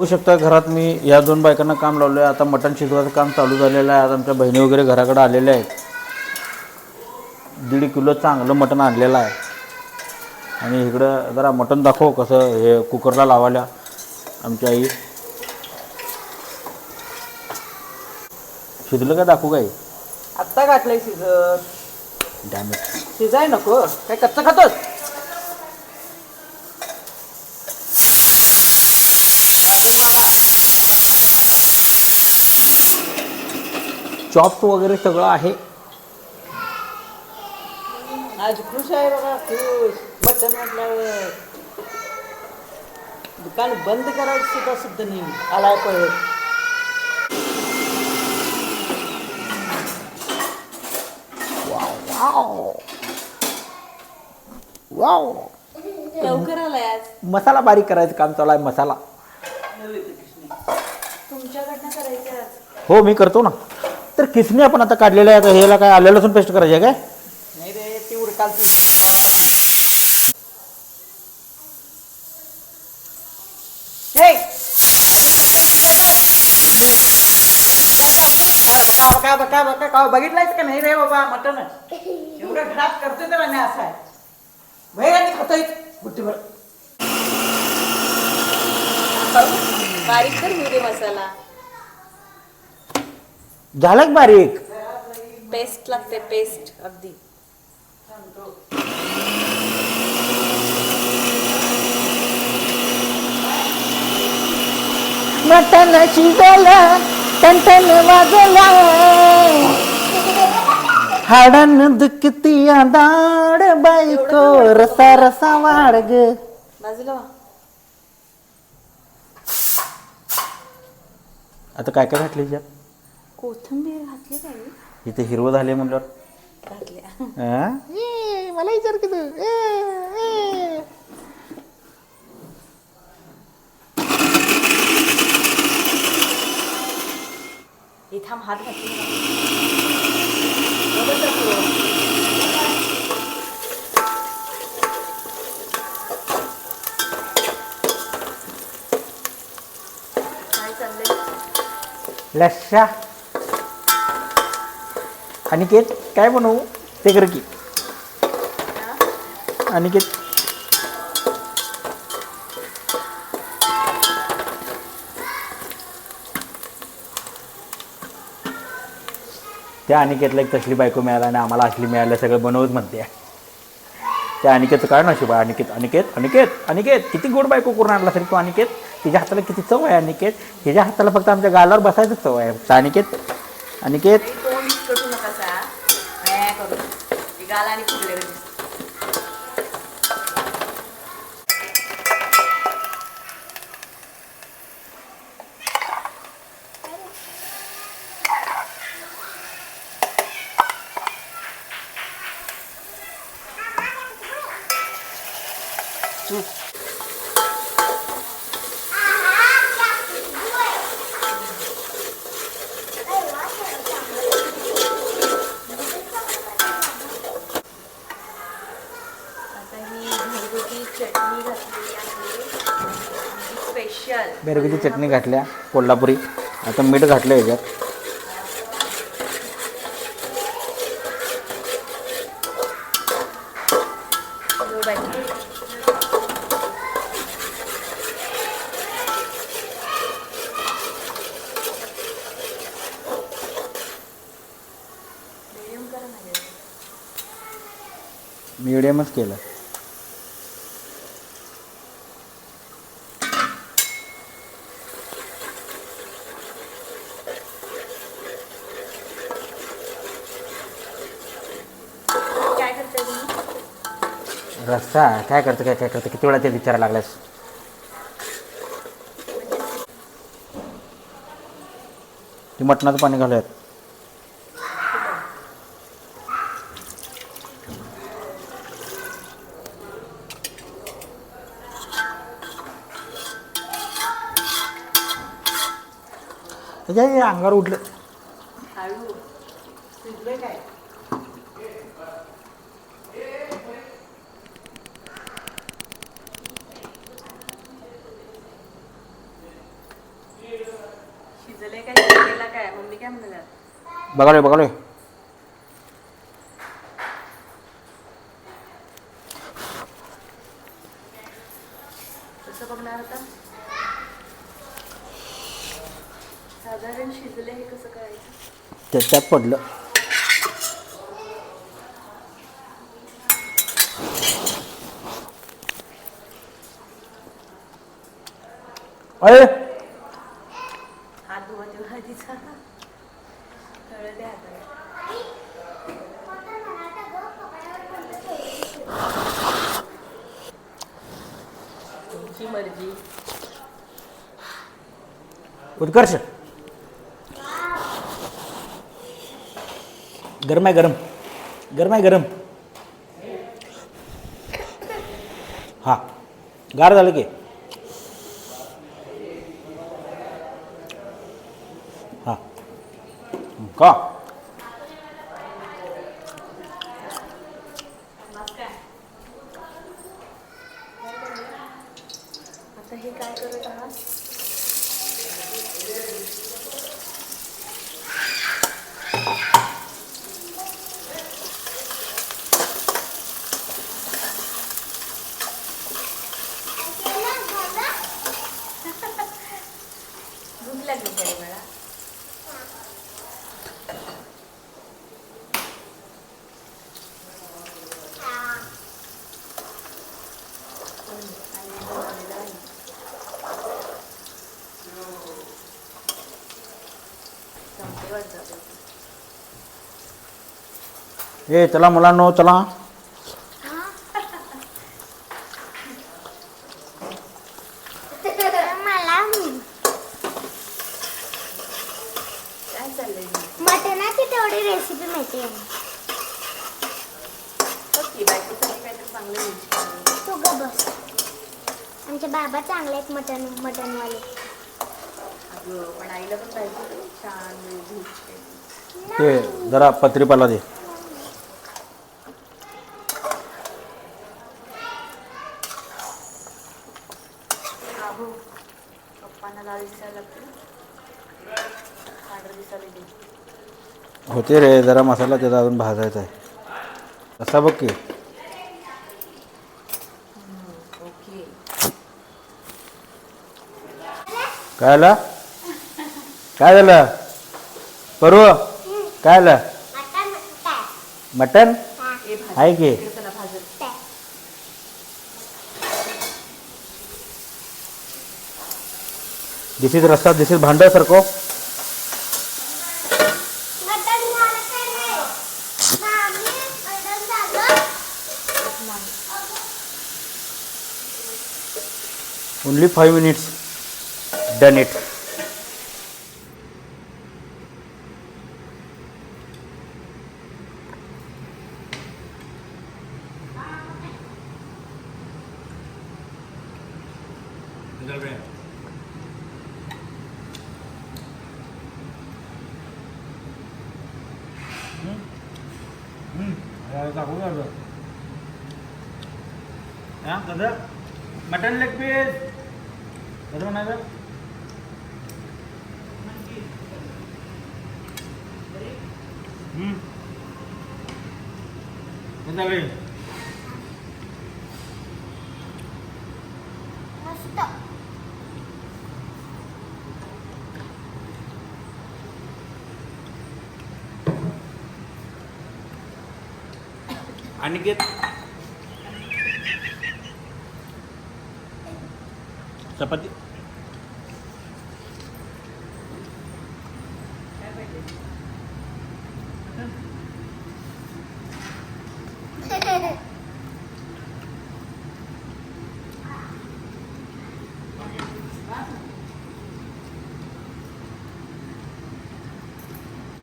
बघू शकता. घरात मी या दोन बायकांना काम लावलं आहे आता मटण शिजवायचं काम चालू झालेलं आहे. आता आमच्या बहिणी वगैरे घराकडे आलेल्या आहेत. दीड किलो चांगलं मटण आणलेलं आहे. आणि इकडं जरा मटण दाखव कसं हे कुकरला लावायला. आमची आई. शिजलं का दाखवू काय आत्ता घातलंय शिजत. डॅमेज शिजाय नको. काय कच्चं खातोस? चॉप्स वगैरे सगळं आहे? आज खुश आहे बघा खुश. बटन म्हटल्यावर दुकान बंद करायचं सुद्धा सुद्धा नाही. आलाय परत. वाव लवकर आलाय आज. मसाला बारीक करायचं काम चालू आहे मसाला. तुमच्याकडनं करायचं आज. हो मी करतो ना. तर किसणी आपण आता काढलेलं आहे? आता ह्याला काय आलं लसूण पेस्ट करायची आहे काय? नाही रे ती उडकालची हे! बघा, बघा, बघा, बघा, बघितलंयस का नाही रे बाबा मटन एवढं घरात करतोय तर आम्ही असं आहे. आणि खातोय बुट्टीभर बारीक कर होऊ दे मसाला. झालं का बारीक? पेस्ट लागते पेस्ट अगदी. मटण शिजलं टन वाजला हाडन दुखती दाड बायको रसा रसा वाढग. बाजूला वा. आता काय काय घातले याच्यात? कोथिंबीर घातली काही इथे हिरवं झाले म्हणल्यावर. घातल्या. आ? ए, मला विचार की तू. ए, ए. इथं हात घातली काय चाललंय? लक्षा अनिकेत काय बनवू? ते कर की. अनिकेत. त्या अनिकेतला एक तसली बायको मिळाला आणि आम्हाला असली मिळालं सगळं बनवत म्हणते. त्या अनिकेतचं काय ना शिवाय अनिकेत अनिकेत अनिकेत अनिकेत किती गोड बायको करून आणला तरी तू अनिकेत? तिच्या हाताला किती चव आहे अनिकेत? तिच्या हाताला फक्त आमच्या गालावर बसायचं चव आहे फक्त अनिकेत. अनिकेत तोंड कटू नका सा मॅ करू ती गाल आणि फुगले आता ही घरगुती चटणी घातलेली आहे स्पेशल बेरगीची चटणी घातल्या कोल्हापुरी. आता मीठ घातलं याच्यात. मिडियमच केलं. रस्सा काय करतं काय काय करतं किती वेळा ते विचारायला लागलास ती मटणाचं पाणी घालूयात. हे अंगावर उठलं. काय? शिजले काय शिजलेला काय? मम्मी काय म्हणाल्या? बघालोय बघालोय कसं बघणार आता? साधारण शिजले हे कसं करायचं? त्या- त्यात पडलं. अरे! तुमची मर्जी. उत्कर्ष गरम आहे गरम. गरम आहे गरम. हां. गार झालं की. हां. का आता हे काय करत आहात भूक लागली काय मला संपते वाटतं ए चला मुलांनो चला. मला मटणाची तेवढी रेसिपी माहिती आहे. तू ग बस. आमचे बाबा चांगले आहेत मटण मटणवाले. अगं पण आईला पण पाहिजे ना छान भूक ते जरा पत्रीपाला दे. अहो पप्पांना लाल दिसायला लागते. पांढरं दिसायला दे होते रे जरा मसाला त्याचा अजून भाजायचा आहे. कसा बघ की. ओके. काय आलं? काय झालं? परव काय आलं? मटन आहे की. दिस इज रस्ता दिस इज भांड सारखं मटण झालं काय नाही मामी मटण झालं इट मटन लेग पीस कसं म्हणायचं? हम्म. कसं But.